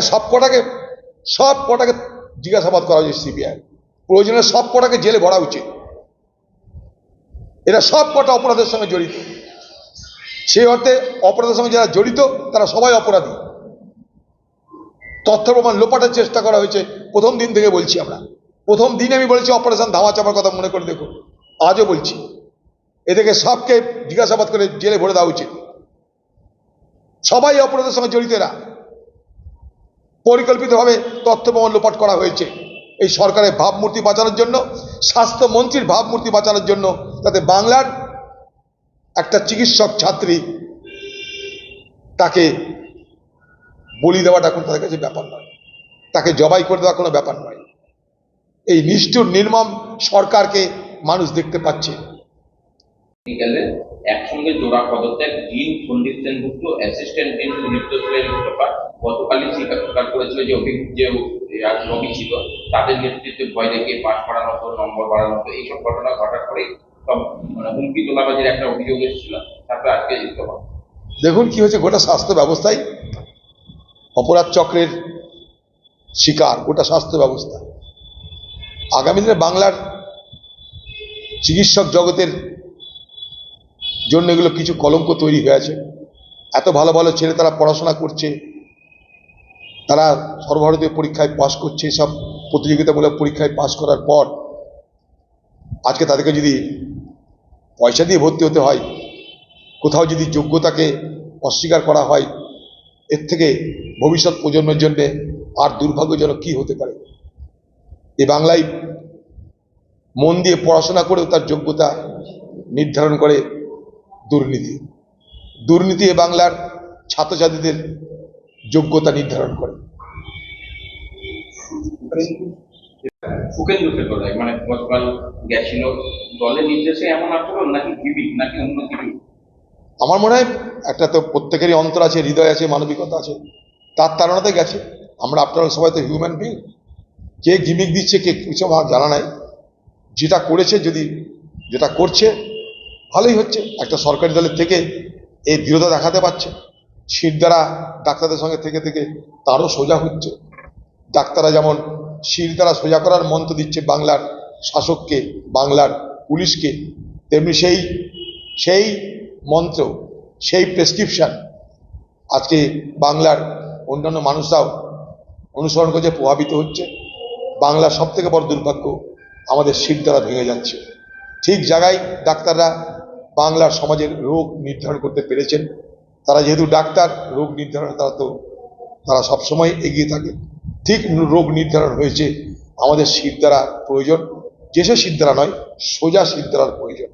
সব কটাকে সব কটাকে জিজ্ঞাসাবাদ করা উচিত সিবিআই। প্রয়োজনে সব কটাকে জেলে ভরা উচিত। এরা সব কটা অপরাধের সঙ্গে জড়িত। সেই অর্থে অপরাধের সঙ্গে যারা জড়িত, তারা সবাই অপরাধী। তথ্য প্রমাণ লোপাটের চেষ্টা করা হয়েছে। প্রথম দিন থেকে বলছি আমরা। প্রথম দিন আমি বলেছি, অপারেশন ধামা চাপার কথা মনে করে দেখুন। আজও বলছি। এদেরকে সবকে জিজ্ঞাসাবাদ করে জেলে ভরে দেওয়া উচিত। সবাই অপরাধের সঙ্গে জড়িত এরা। পরিকল্পিতভাবে তথ্য প্রমাণ লোপাট করা হয়েছে। এই সরকারের ভাবমূর্তি বাঁচানোর জন্য, স্বাস্থ্যমন্ত্রীর ভাবমূর্তি বাঁচানোর জন্য তাতে বাংলার একটা চিকিৎসক ছাত্রী তাকে বলি দেওয়াটা কোনো তাদের কাছে ব্যাপার নয়। তাকে জবাই করে দেওয়া কোনো ব্যাপার নয়। এই নিষ্ঠুর, নির্মম সরকারকে মানুষ দেখতে পাচ্ছে। একসঙ্গে জোড়া পদত্যাগ, dean Sandip Sengupta, assistant dean গতকালই স্বীকার করেছিল যে রবি ছিল, তাদের নেতৃত্বে ভয় দেখিয়ে পাশ করানো হতো নম্বর বাড়ানো হতো এইসব ঘটনা ঘটার পরে সব মানে হুমকি তোলাবাজির একটা অভিযোগ এসেছিল। তারপরে আজকে ইস্তফা দেখুন কি হয়েছে, গোটা স্বাস্থ্য ব্যবস্থায় অপরাধ চক্রের শিকার, গোটা স্বাস্থ্য ব্যবস্থা। আগামী দিনে বাংলার চিকিৎসক জগতের জন্য এগুলো কিছু কলঙ্ক তৈরি হয়ে আছে। এত ভালো ভালো ছেলে তারা পড়াশোনা করছে তারা সর্বভারতীয় পরীক্ষায় পাশ করছে সব প্রতিযোগিতামূলক পরীক্ষায় পাশ করার পর আজকে তাদেরকে যদি পয়সা দিয়ে ভর্তি হতে হয়, কোথাও যদি যোগ্যতাকে অস্বীকার করা হয়, এর থেকে ভবিষ্যৎ প্রজন্মের জন্য আর দুর্ভাগ্যজনক কি হতে পারে? এ বাংলায় মন দিয়ে পড়াশোনা করেও তার যোগ্যতা নির্ধারণ করে দুর্নীতি। দুর্নীতি এ বাংলার ছাত্রছাত্রীদের যোগ্যতা নির্ধারণ করে। মানে গতকাল গেছিল দলের নির্দেশে এমন আচরণ নাকি গিমিক নাকি অন্য কিছু? আমার মনে হয় একটা তো প্রত্যেকেরই অন্তর আছে হৃদয় আছে মানবিকতা আছে তার তাড়নাতে গেছে। আমরা আপনারা সবাই তো হিউম্যান বিং কে গিমিক দিচ্ছে কে কিছু আমার জানা নাই। যেটা করেছে যদি যেটা করছে ভালোই হচ্ছে। একটা সরকারি দলের থেকে এই দৃঢ়তা দেখাতে পারছে। সিট দ্বারা ডাক্তারদের সঙ্গে থেকে থেকে তারও সোজা হচ্ছে। ডাক্তাররা যেমন শির দ্বারা সোজা করার মন্ত্র দিচ্ছে বাংলার শাসককে, বাংলার পুলিশকে, তেমনি সেই সেই মন্ত্র, সেই প্রেসক্রিপশন আজকে বাংলার অন্যান্য মানুষরাও অনুসরণ করছে প্রভাবিত হচ্ছে, বাংলার সব থেকে বড় দুর্ভাগ্য আমাদের শির দ্বারা ভেঙে যাচ্ছে। ঠিক জায়গায় ডাক্তাররা বাংলার সমাজের রোগ নির্ধারণ করতে পেরেছেন। তারা যেহেতু ডাক্তার, রোগ নির্ধারণ তারা তো, তারা সবসময় এগিয়ে থাকে। ঠিক রোগ নির্ধারণ হয়েছে, আমাদের শির দ্বারা প্রয়োজন। যেসে সে দ্বারা নয়, সোজা দ্বারার প্রয়োজন।